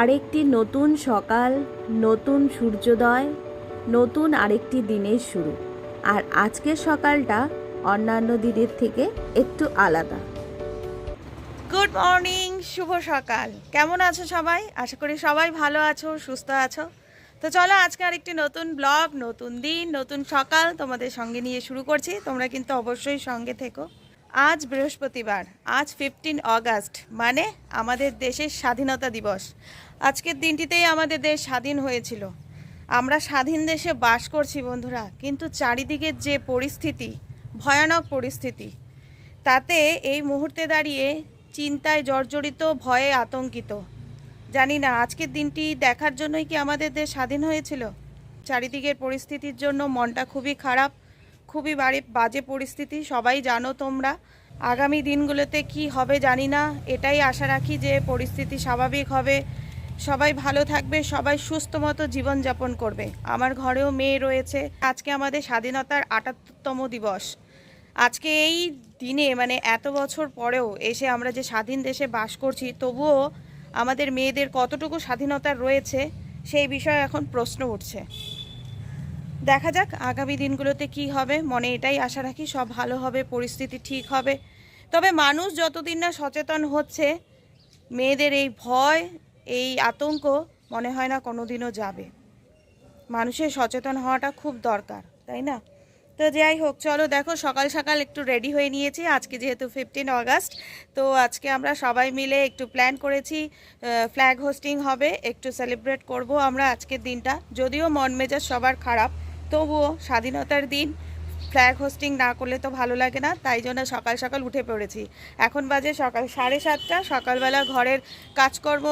আরেকটি নতুন সকাল, নতুন সূর্যোদয়, নতুন আরেকটি দিনের শুরু। আর আজকের সকালটা অন্যান্য দিনের থেকে একটু আলাদা। গুড মর্নিং শুভ সকাল। কেমন আছো সবাই? আশা করি সবাই ভালো আছো, সুস্থ আছো। তো চলো আজকে আরেকটি নতুন ব্লগ, নতুন দিন, নতুন সকাল তোমাদের সঙ্গে নিয়ে শুরু করছি। তোমরা কিন্তু অবশ্যই সঙ্গে থেকো। আজ বৃহস্পতিবার, আজ ফিফটিন অগাস্ট মানে আমাদের দেশের স্বাধীনতা দিবস। আজকের দিনটিতেই আমাদের দেশ স্বাধীন হয়েছিল। আমরা স্বাধীন দেশে বাস করছি বন্ধুরা, কিন্তু চারিদিকের যে পরিস্থিতি, ভয়ানক পরিস্থিতি, তাতে এই মুহূর্তে দাঁড়িয়ে চিন্তায় জর্জরিত, ভয়ে আতঙ্কিত। জানি না, আজকের দিনটি দেখার জন্যই কি আমাদের দেশ স্বাধীন হয়েছিল? চারিদিকের পরিস্থিতির জন্য মনটা খুবই খারাপ, খুবই বাড়ি বাজে পরিস্থিতি, সবাই জানো তোমরা। আগামী দিনগুলোতে কি হবে জানি না, এটাই আশা রাখি যে পরিস্থিতি স্বাভাবিক হবে। সবাই ভালো থাকবে, সবাই সুস্থ মতো জীবনযাপন করবে। আমার ঘরেও মেয়ে রয়েছে। আজকে আমাদের স্বাধীনতার আটাত্তরতম দিবস। আজকে এই দিনে মানে এত বছর পরেও এসে আমরা যে স্বাধীন দেশে বাস করছি, তবুও আমাদের মেয়েদের কতটুকু স্বাধীনতা রয়েছে, সেই বিষয়ে এখন প্রশ্ন উঠছে। দেখা যাক আগামী দিনগুলোতে কি হবে। মনে এটাই আশা রাখি, সব ভালো হবে, পরিস্থিতি ঠিক হবে। তবে মানুষ যতদিন না সচেতন হচ্ছে, মেয়েদের এই ভয় এই আতঙ্ক মনে হয় না কোনোদিনও যাবে। মানুষের সচেতন হওয়াটা খুব দরকার, তাই না? তো যাই হোক, চলো দেখো, সকাল সকাল একটু রেডি হয়ে নিয়েছি। আজকে যেহেতু ফিফটিন অগাস্ট তো আজকে আমরা সবাই মিলে একটু প্ল্যান করেছি ফ্ল্যাগ হোস্টিং হবে, একটু সেলিব্রেট করব আমরা আজকের দিনটা। যদিও মন মেজাজ সবার খারাপ, তবুও স্বাধীনতার দিন ফ্ল্যাগ হোস্টিং না করলে তো ভালো লাগে না, তাই জন্য সকাল সকাল উঠে পড়েছি। এখন বাজে সকাল সাড়ে সাতটা, সকালবেলা ঘরের কাজকর্ম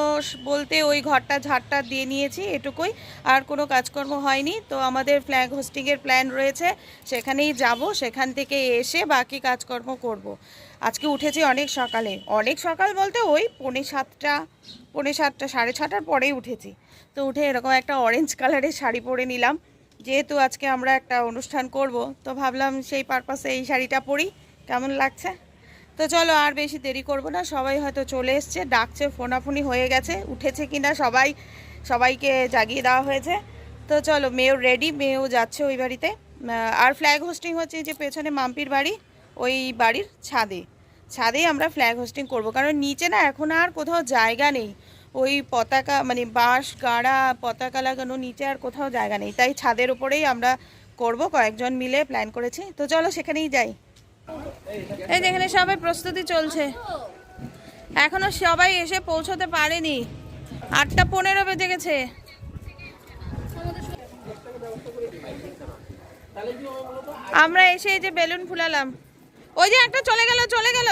বলতে ওই ঘরটা ঝাড়টা দিয়ে নিয়েছি এটুকুই, আর কোনো কাজকর্ম হয়নি। তো আমাদের ফ্ল্যাগ হোস্টিংয়ের প্ল্যান রয়েছে, সেখানেই যাব, সেখান থেকে এসে বাকি কাজকর্ম করব। আজকে উঠেছি অনেক সকালে, অনেক সকাল বলতে ওই পৌনে সাতটা পৌনে সাতটা, সাড়ে ছটার পরেই উঠেছি। তো উঠে এরকম একটা অরেঞ্জ কালারের শাড়ি পরে নিলাম। যেহেতু আজকে আমরা একটা অনুষ্ঠান করব, তো ভাবলাম সেই পারপাসে এই শাড়িটা পরি। কেমন লাগছে? তো চলো আর বেশি দেরি করব না, সবাই হয়তো চলে এসছে, ডাকছে, ফোনাফুনি হয়ে গেছে, উঠেছে কিনা সবাই, সবাইকে জাগিয়ে দেওয়া হয়েছে। তো চলো মেয়েও রেডি মেয়েও যাচ্ছে ওই বাড়িতে। আর ফ্ল্যাগ হোস্টিং হচ্ছে যে পেছনে মাম্পির বাড়ি, ওই বাড়ির ছাদে। ছাদেই আমরা ফ্ল্যাগ হোস্টিং করব, কারণ নিচে না এখন আর কোথাও জায়গা নেই। ওই পতাকা মানে বাঁশ, গাড়া, পতাকা লাগানো, নিচে আর কোথাও জায়গা নেই। তাই ছাদের উপরেই আমরা করব, কয়েকজন মিলে প্ল্যান করেছি। তো চলো সেখানেই যাই। এই যেখানে সবাই প্রস্তুতি চলছে। এখনও সবাই এসে পৌঁছতে পারেনি। আটটা পনেরো বেজে গেছে। আমরা এসে এই যে বেলুন ফুলালাম। ওই যে একটা চলে গেল চলে গেল।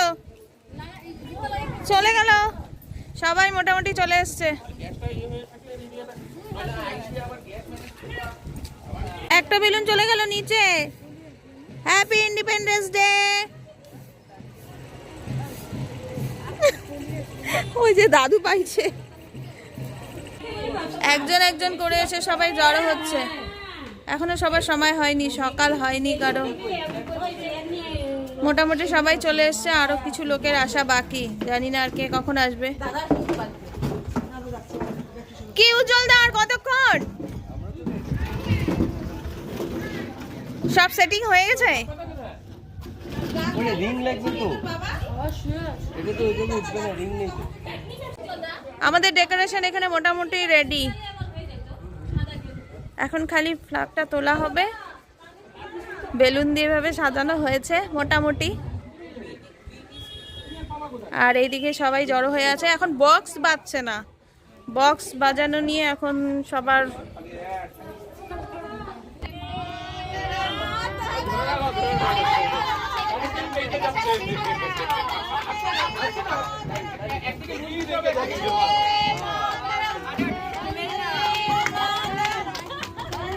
চলে গেল। সবাই মোটামুটি চলে এসছে। একটা বেলুন চলে গেল নিচে। হ্যাপি ইন্ডিপেন্ডেন্স ডে ওই যে দাদু পাইছে। একজন একজন করে এসে সবাই জড়ো হচ্ছে। এখনও সবার সময় হয়নি, সকাল হয়নি কারও। মোটামুটি সবাই চলে এসছে আরও কিছু লোকের আসা বাকি। জানি না আর কে কখন আসবে। কি উজ্জ্বল দা আর কতক্ষণ? সব সেটিং হয়ে গেছে? আমাদের ডেকোরেশন এখানে মোটামুটি রেডি এখন খালি ফ্ল্যাগটা তোলা হবে। বেলুন দিয়ে ভাবে সাজানো হয়েছে মোটামুটি। আর এইদিকে সবাই জড়ো হয়ে আছে। এখন বক্স বাজছে না। বক্স বাজানো নিয়ে এখন সবার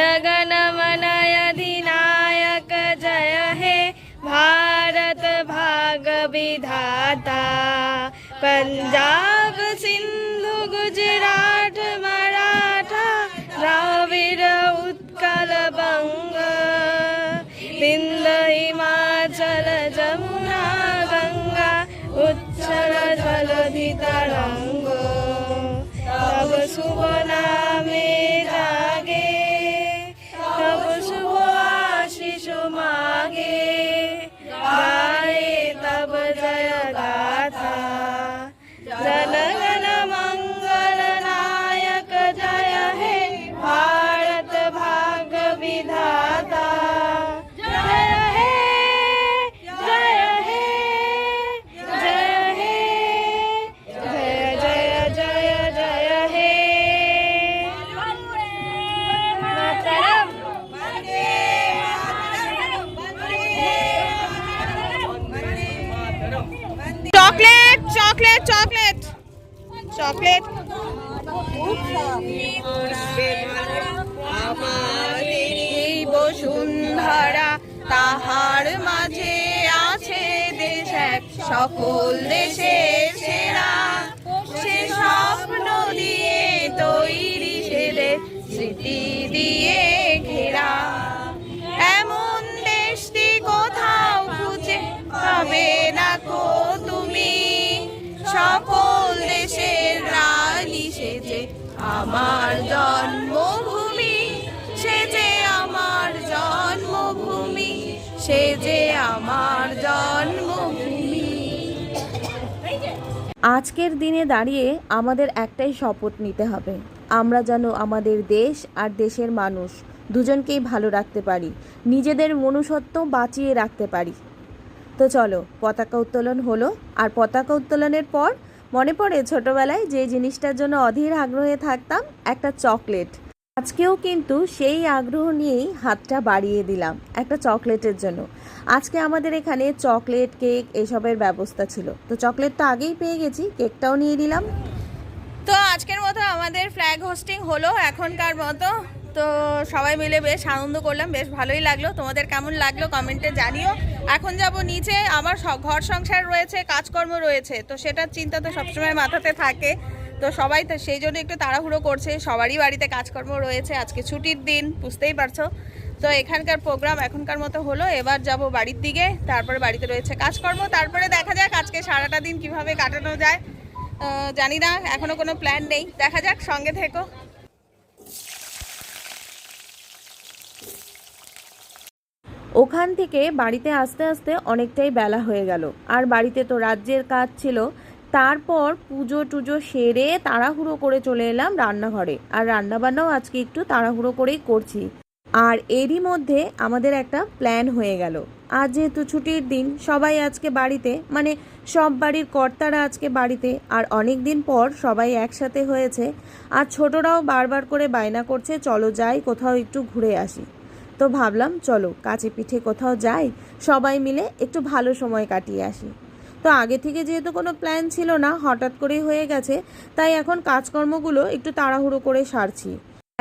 জায়গা पंजाब सिंधु गुजरात मराठा द्राविड उत्कल बंग सिंध हिमाचल जमुना गंगा उच्चल जलधि तरंग सब सुबना এই বসুন্ধরা তাহার মাঝে আছে দেশ, এক সকল দেশে সেরা। সে স্বপ্ন দিয়ে তৈরি সেদের স্মৃতি দিয়ে আমার জন্মভূমি, সে যে আমার জন্মভূমি, সে যে আমার জন্মভূমি। আজকের দিনে দাঁড়িয়ে আমাদের একটাই শপথ নিতে হবে। আমরা যেন আমাদের দেশ আর দেশের মানুষ দুজনকেই ভালো রাখতে পারি, নিজেদের মনুষ্যত্ব বাঁচিয়ে রাখতে পারি। তো চলো, পতাকা উত্তোলন হলো, আর পতাকা উত্তোলনের পর মনে পড়ে ছোটবেলায় যে জিনিসটার জন্য অধীর আগ্রহে থাকতাম, একটা চকলেট। আজকেও কিন্তু সেই আগ্রহ নিয়েই হাতটা বাড়িয়ে দিলাম একটা চকলেটের জন্য। আজকে আমাদের এখানে চকলেট, কেক এসবের ব্যবস্থা ছিল। তো চকলেট তো আগেই পেয়ে গেছি, কেকটাও নিয়ে নিলাম। তো আজকের মতো আমাদের ফ্ল্যাগ হোস্টিং হলো এখনকার মতো। তো সবাই মিলে বেশ আনন্দ করলাম, বেশ ভালোই লাগল। তোমাদের কেমন লাগল কমেন্টে জানিও। এখন যাব নিচে, আমার ঘর সংসার রয়েছে, কাজকর্ম রয়েছে, তো সেটার চিন্তা তো সবসময় মাথাতে থাকে। তো সবাই তো সেই জন্য একটু তাড়াহুড়ো করছে, সবারই বাড়িতে কাজকর্ম রয়েছে, আজকে ছুটির দিন, বুঝতেই পারছ। তো এখানকার প্রোগ্রাম এখনকার মতো হলো, এবার যাব বাড়ির দিকে, তারপরে বাড়িতে রয়েছে কাজকর্ম, তারপরে দেখা যাক আজকে সারাটা দিন কীভাবে কাটানো যায়। জানি না এখনও কোনো প্ল্যান নেই। দেখা যাক, সঙ্গে থেকো। ওখান থেকে বাড়িতে আসতে আসতে অনেকটাই বেলা হয়ে গেল। আর বাড়িতে তো রাজ্যের কাজ ছিল। তারপর পুজো টুজো সেরে তাড়াহুড়ো করে চলে এলাম রান্নাঘরে। আর রান্নাবান্নাও আজকে একটু তাড়াহুড়ো করেই করছি। আর এরই মধ্যে আমাদের একটা প্ল্যান হয়ে গেল। আজ যেহেতু ছুটির দিন, সবাই আজকে বাড়িতে মানে সব বাড়ির কর্তারা আজকে বাড়িতে, আর অনেক দিন পর সবাই একসাথে হয়েছে। আর ছোটরাও বারবার করে বায়না করছে, চলো যাই, কোথাও একটু ঘুরে আসি। তো ভাবলাম, চলো কাছে পিঠে কোথাও যাই, সবাই মিলে একটু ভালো সময় কাটিয়ে আসি। তো আগে থেকে যেহেতু কোনো প্ল্যান ছিল না, হঠাৎ করেই হয়ে গেছে, তাই এখন কাজকর্মগুলো একটু তাড়াহুড়ো করে সারছি।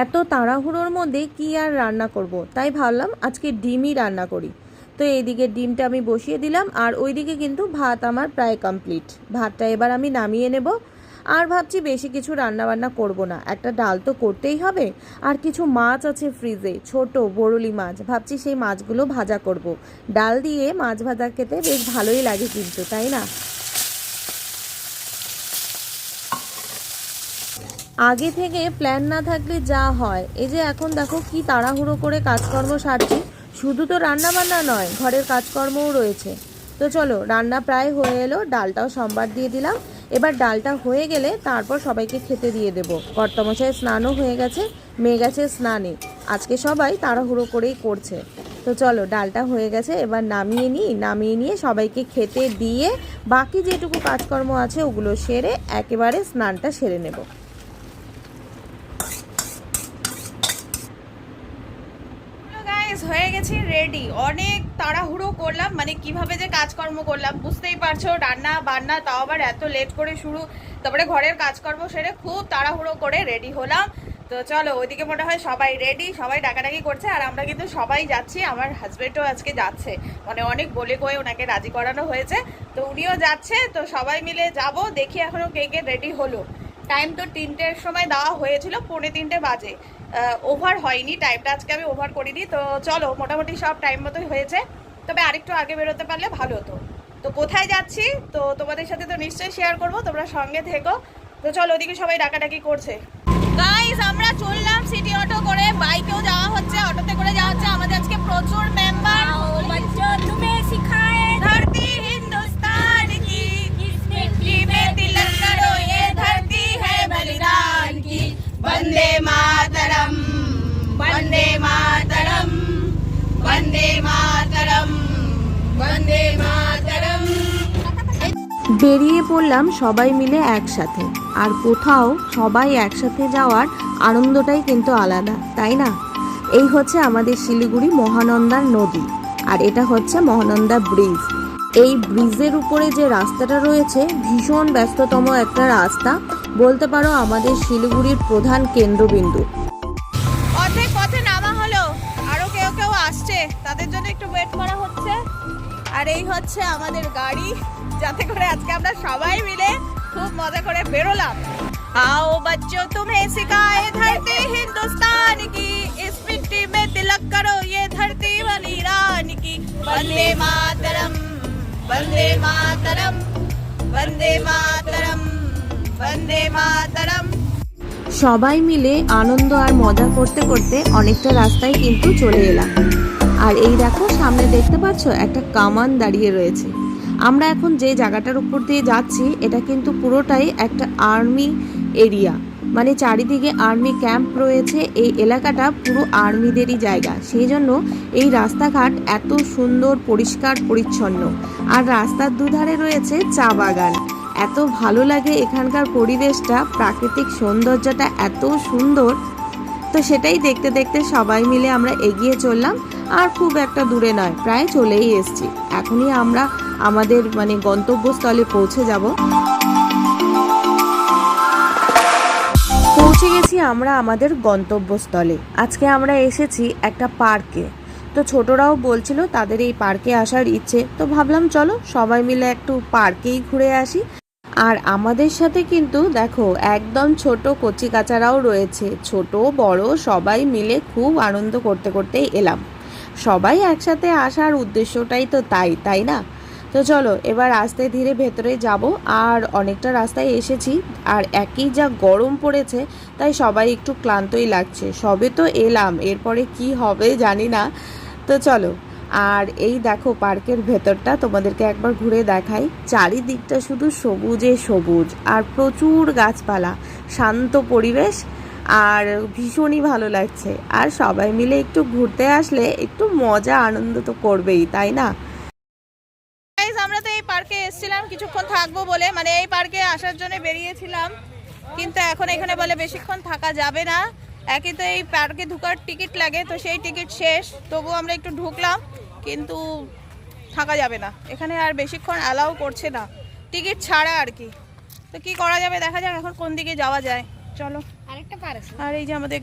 এত তাড়াহুড়োর মধ্যে কি আর রান্না করব। তাই ভাবলাম, আজকে ডিমই রান্না করি। তো এইদিকে ডিমটা আমি বসিয়ে দিলাম, আর ওইদিকে কিন্তু ভাত আমার প্রায় কমপ্লিট ভাতটা এবার আমি নামিয়ে নেব আর ভাবছি বেশি কিছু রান্না বান্না করব না। একটা ডাল তো করতেই হবে, আর কিছু মাছ আছে ফ্রিজে, ছোট বরলি মাছ। ভাবছি সেই মাছগুলো ভাজা করব। ডাল দিয়ে মাছ ভাজা খেতে বেশ ভালোই লাগে কিন্তু, তাই না? আগে থেকে প্ল্যান না থাকলে যা হয়। এই যে এখন দেখো কি তাড়াহুড়ো করে কাজকর্ম সারছি। শুধু তো রান্না বান্না নয়, ঘরের কাজকর্মও রয়েছে। তো চলো, রান্না প্রায় হয়ে এলো, ডালটাও সম্বার দিয়ে দিলাম। এবার ডালটা হয়ে গেলে তারপর সবাইকে খেতে দিয়ে দেব। কর্তমশায় স্নানও হয়ে গেছে, মেয়ে গেছে স্নানে। আজকে সবাই তাড়াহুড়ো করেই করছে। তো চলো, ডালটা হয়ে গেছে, এবার নামিয়ে নিই। নামিয়ে নিয়ে সবাইকে খেতে দিয়ে বাকি যেটুকু কাজকর্ম আছে ওগুলো সেরে একেবারে স্নানটা সেরে নেব। হয়ে গেছি রেডি অনেক তাড়াহুড়ো করলাম মানে কীভাবে যে কাজকর্ম করলাম, বুঝতেই পারছ, রান্না বান্না তাও আবার এত লেট করে শুরু। তারপরে ঘরের কাজকর্ম সেরে খুব তাড়াহুড়ো করে রেডি হলাম। তো চলো, ওইদিকে মনে হয় সবাই রেডি সবাই ডাকাডাকি করছে, আর আমরা কিন্তু সবাই যাচ্ছি। আমার হাজব্যান্ডও আজকে যাচ্ছে। মানে অনেক বলে কয়ে ওনাকে রাজি করানো হয়েছে। তো উনিও যাচ্ছে, তো সবাই মিলে যাব, দেখি এখনও কে কে রেডি হলো। টাইম তো তিনটের সময় দেওয়া হয়েছিল, পৌনে তিনটে বাজে। ওভার হয়নি টাইমটা আজকে আমি ওভার করিনি। তো চলো, মোটামুটি সব টাইম মতোই হয়েছে। তবে আরেকটু আগে বেরোতে পারলে ভালো হতো। তো কোথায় যাচ্ছি? তো তোমাদের সাথে তো নিশ্চয়ই শেয়ার করব, তোমরা সঙ্গে থেকো। তো চলো, ওদিকে সবাই ডাকাডাকি করছে। গাইস আমরা চললাম সিটি অটো করে। বেরিয়ে পড়লাম সবাই মিলে একসাথে। আর কোথাও সবাই একসাথে যাওয়ার আনন্দটাই কিন্তু আলাদা, তাই না? এই হচ্ছে আমাদের শিলিগুড়ি মহানন্দার নদী, আর এটা হচ্ছে মহানন্দা ব্রিজ। এই ব্রিজের উপরে যে রাস্তাটা রয়েছে, ভীষণ ব্যস্ততম একটা রাস্তা। বলতে পারো আমাদের শিলিগুড়ির প্রধান কেন্দ্রবিন্দু। অর্ধেক পথে নামা হলো। আরও কেউ কেউ আসছে। তাদের জন্য একটু ওয়েট করা হচ্ছে। আর এই হচ্ছে আমাদের গাড়ি। যাতে করে আজকে আমরা সবাই মিলে খুব মজা করে বেরোলাম आओ बच्चों तुम्हें सिखाए धरती हिंदुस्तान की इस मिट्टी में तिलक करो ये धरती बलिदान की वंदे मातरम वंदे मातरम वंदे मातरम वंदे मातरम সবাই মিলে আনন্দ আর মজা করতে করতে অনেকটা রাস্তায় কিন্তু চলে এলাম আর এই দেখো সামনে দেখতে পাচ্ছ একটা কামান দাঁড়িয়ে রয়েছে আমরা এখন যে জায়গাটার উপর দিয়ে যাচ্ছি, এটা কিন্তু পুরোটাই একটা আর্মি এরিয়া। মানে চারিদিকে আর্মি ক্যাম্প রয়েছে, এই এলাকাটা পুরো আর্মিদেরই জায়গা। সেই জন্য এই রাস্তাঘাট এত সুন্দর, পরিষ্কার, পরিচ্ছন্ন। আর রাস্তার দুধারে রয়েছে চা বাগান। এত ভালো লাগে এখানকার পরিবেশটা, প্রাকৃতিক সৌন্দর্যটা এত সুন্দর। তো সেটাই দেখতে দেখতে সবাই মিলে আমরা এগিয়ে চললাম। আর খুব একটা দূরে নয়, প্রায় চলেই এসেছি। এখনই আমরা আমাদের মানে গন্তব্যস্থলে পৌঁছে যাব। পৌঁছে গেছি আমরা আমাদের গন্তব্যস্থলে। আজকে আমরা এসেছি একটা পার্কে। তো ছোটরাও বলছিল তাদের এই পার্কে আসার ইচ্ছে। তো ভাবলাম, চলো সবাই মিলে একটু পার্কেই ঘুরে আসি। আর আমাদের সাথে কিন্তু, দেখো, একদম ছোট কচি কাচারাও রয়েছে। ছোট, বড়, সবাই মিলে খুব আনন্দ করতে করতেই এলাম। সবাই একসাথে আসার উদ্দেশ্যটাই তো তাই তাই না? তো চলো, এবার আস্তে ধীরে ভেতরে যাব। আর অনেকটা রাস্তায় এসেছি, আর একই যা গরম পড়েছে, তাই সবাই একটু ক্লান্তই লাগছে। সবে তো এলাম, এরপরে কি হবে জানি না। তো চলো, আর এই দেখো পার্কের ভেতরটা, তোমাদেরকে একবার ঘুরে দেখাই। চারিদিকটা শুধু সবুজে সবুজ, আর প্রচুর গাছপালা, শান্ত পরিবেশ। আর ভীষণই ভালো লাগছে। আর সবাই মিলে একটু ঘুরতে আসলে একটু মজা, আনন্দ তো করবেই, তাই না? আমরা তো এই পার্কে এসেছিলাম, কিছুক্ষণ থাকব বলে। মানে এই পার্কে আসার জন্য বেরিয়েছিলাম। কিন্তু এখন এখানে বলে বেশিক্ষণ থাকা যাবে না। একই তো এই পার্কে ঢুকার টিকিট লাগে, তো সেই টিকিট শেষ। তবু আমরা একটু ঢুকলাম, কিন্তু থাকা যাবে না। এখানে আর বেশিক্ষণ অ্যালাউ করছে না। টিকিট ছাড়া আর কি। তো কি করা যাবে দেখা যাক এখন কোন দিকে যাওয়া যায়। চলো। আর এই যে আমাদের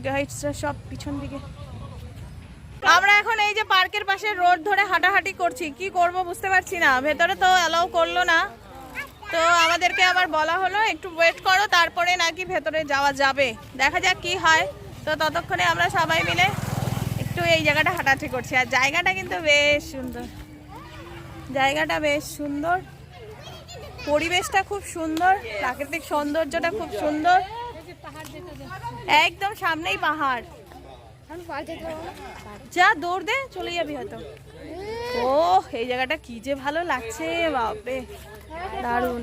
সব পিছন দিকে। আমরা এখন এই যে পার্কের পাশে রোড ধরে হাঁটাহাঁটি করছি। বুঝতে পারছি না। ভেতরে তো অ্যালাউ করল না। তো আমাদেরকে আবার বলা হলো, একটু ওয়েট করো, তারপরে নাকি ভেতরে যাওয়া যাবে। দেখা যাক কি হয়। তো ততক্ষণে আমরা সবাই মিলে একটু এই জায়গাটা হাঁটাহাঁটি করছি। আর জায়গাটা কিন্তু বেশ সুন্দর। জায়গাটা বেশ সুন্দর। পরিবেশটা খুব সুন্দর। প্রাকৃতিক সৌন্দর্যটা খুব সুন্দর। একদম সামনেই পাহাড়? যা দৌড় দে চলে যাবি হয়তো। ও এই জায়গাটা কি যে ভালো লাগছে বাপরে। দারুণ।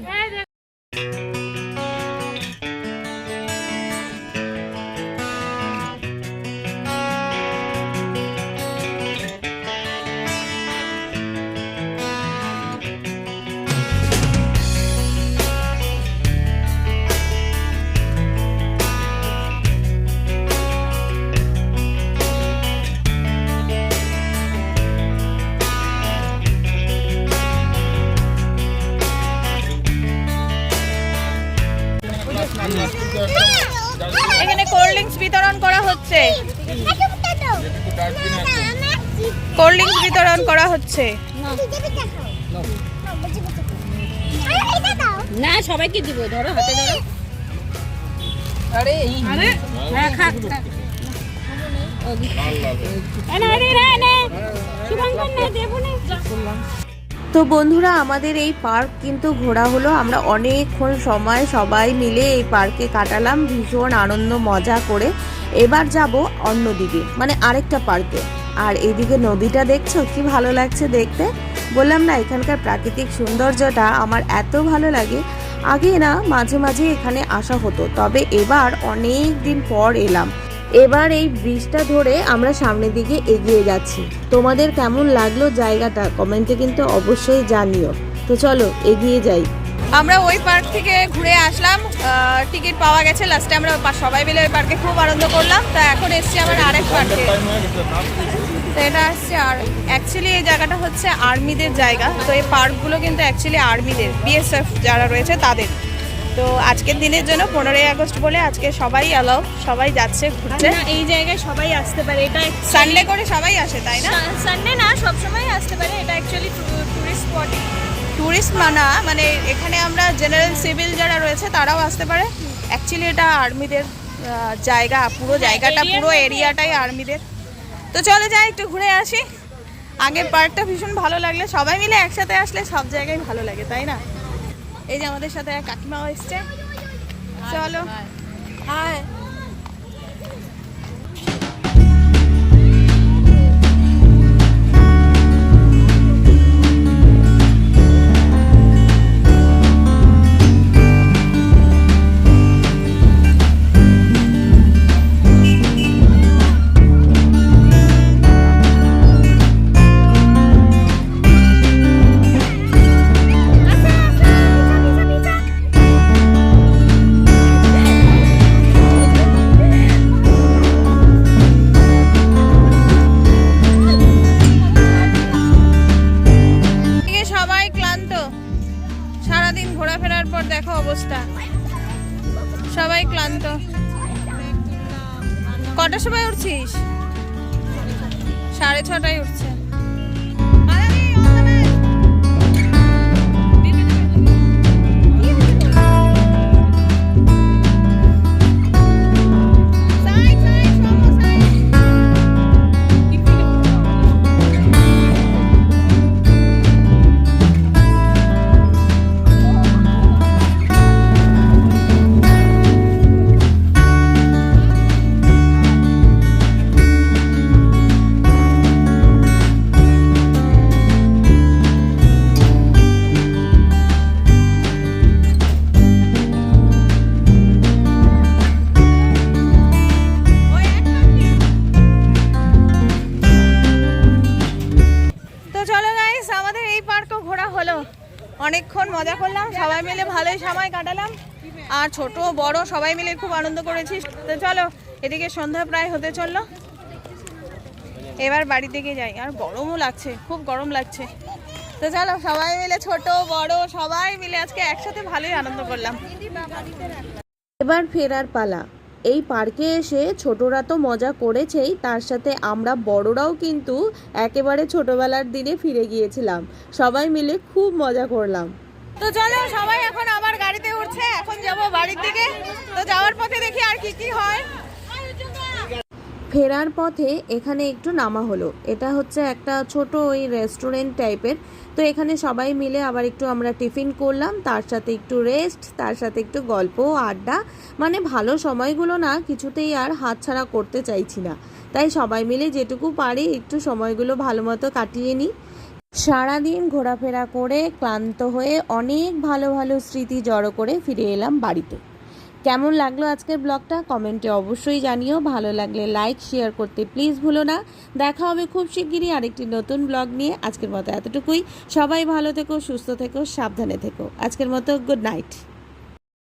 হচ্ছে? না। সবাইকে দিব ধরো হাতে ধরো। আরে হ্যাঁ খা খা। এ না রে রে নে। শুভঙ্কর না দেবো না। তো বন্ধুরা আমাদের এই পার্ক কিন্তু ঘোরা হলো। আমরা অনেকক্ষণ সময় সবাই মিলে এই পার্কে কাটালাম। ভীষণ আনন্দ মজা করে। এবার যাব অন্যদিকে মানে আরেকটা পার্কে। আর এইদিকে নদীটা দেখছ? কি ভালো লাগছে দেখতে? বললাম না, এখানকার প্রাকৃতিক সৌন্দর্যটা আমার এত ভালো লাগে। আগে না, মাঝে মাঝে এখানে আসা হতো, তবে এবার অনেক দিন পর এলাম। এবার এই ব্রিজটা ধরে আমরা সামনের দিকে এগিয়ে যাচ্ছি। তোমাদের কেমন লাগল জায়গাটা? কমেন্টে কিন্তু অবশ্যই জানিও। তো চলো, এগিয়ে যাই। আমরা ওই পার্ক থেকে ঘুরে আসলাম। টিকিট পাওয়া গেছে। লাস্টে আমরা সবাই মিলে ওই পার্কে খুব আনন্দ করলাম। তা এখন এসছি আবার আরেক পার্কে। তো এটা আসছে আর অ্যাকচুয়ালি এই জায়গাটা হচ্ছে আর্মিদের জায়গা। তো এই পার্কগুলো কিন্তু অ্যাকচুয়ালি আর্মিদের বিএসএফ যারা রয়েছে তাদের। তো আজকের দিনের জন্য পনেরোই আগস্ট বলে আজকে সবাই অ্যালাউ সবাই যাচ্ছে ঘুরছে। এই জায়গায় সবাই আসতে পারে। এটা সানডে করে সবাই আসে তাই না? সানডে না সবসময় আসতে পারে। এটা অ্যাকচুয়ালি টুরিস্ট স্পট ট্যুরিস্ট মানা মানে এখানে আমরা জেনারেল সিভিল যারা রয়েছে তারাও আসতে পারে। অ্যাকচুয়ালি এটা আর্মিদের জায়গা পুরো জায়গাটা পুরো এরিয়াটাই আর্মিদের তো চলে যাই একটু ঘুরে আসি। আগের পার্কটা ভীষণ ভালো লাগলে। সবাই মিলে একসাথে আসলে সব জায়গায় ভালো লাগে তাই না? এই যে আমাদের সাথে কাকিমাও এসছে। চলো। হাই বড়, সবাই মিলে খুব আনন্দ করেছি। তো চলো, এদিকে সন্ধ্যা প্রায় হতে চলল। এবার বাড়ি থেকে যাই। আর গরমও লাগছে, খুব গরম লাগছে। তো চলো, সবাই মিলে ছোট, বড়, সবাই মিলে আজকে একসাথে ভালোই আনন্দ করলাম। এবার ফেরার পালা। এই পার্কে এসে ছোটরা তো মজা করেছেই, তার সাথে আমরা বড়রাও কিন্তু একেবারে ছোটবেলার দিনে ফিরে গিয়েছিলাম। সবাই মিলে খুব মজা করলাম। তো চলো, সবাই এখন আবার গাড়িতে উঠছে, এখন যাব বাড়ির দিকে। তো যাওয়ার পথে দেখি আর কি কি হয়। ফেরার পথে এখানে একটু নামা হলো। এটা হচ্ছে একটা ছোট ওই রেস্টুরেন্ট টাইপের তো এখানে সবাই মিলে আবার একটু আমরা টিফিন করলাম, তার সাথে একটু রেস্ট তার সাথে একটু গল্প, আড্ডা। মানে ভালো সময়গুলো না কিছুতেই আর হাতছাড়া করতে চাইছি না। তাই সবাই মিলে যেটুকু পারি একটু সময়গুলো ভালো মতো কাটিয়ে নিই। সারাদিন ঘোরাফেরা করে ক্লান্ত হয়ে অনেক ভালো ভালো স্মৃতি জড়ো করে ফিরে এলাম বাড়িতে। কেমন লাগল আজকের ব্লগটা? কমেন্টে অবশ্যই জানিও। ভালো লাগলে লাইক, শেয়ার করতে প্লিজ ভুলো না। দেখা হবে খুব শিগগিরই আরেকটি নতুন ব্লগ নিয়ে। আজকের মতো এতটুকুই। সবাই ভালো থেকো, সুস্থ থেকো, সাবধানে থেকো। আজকের মতো গুড নাইট।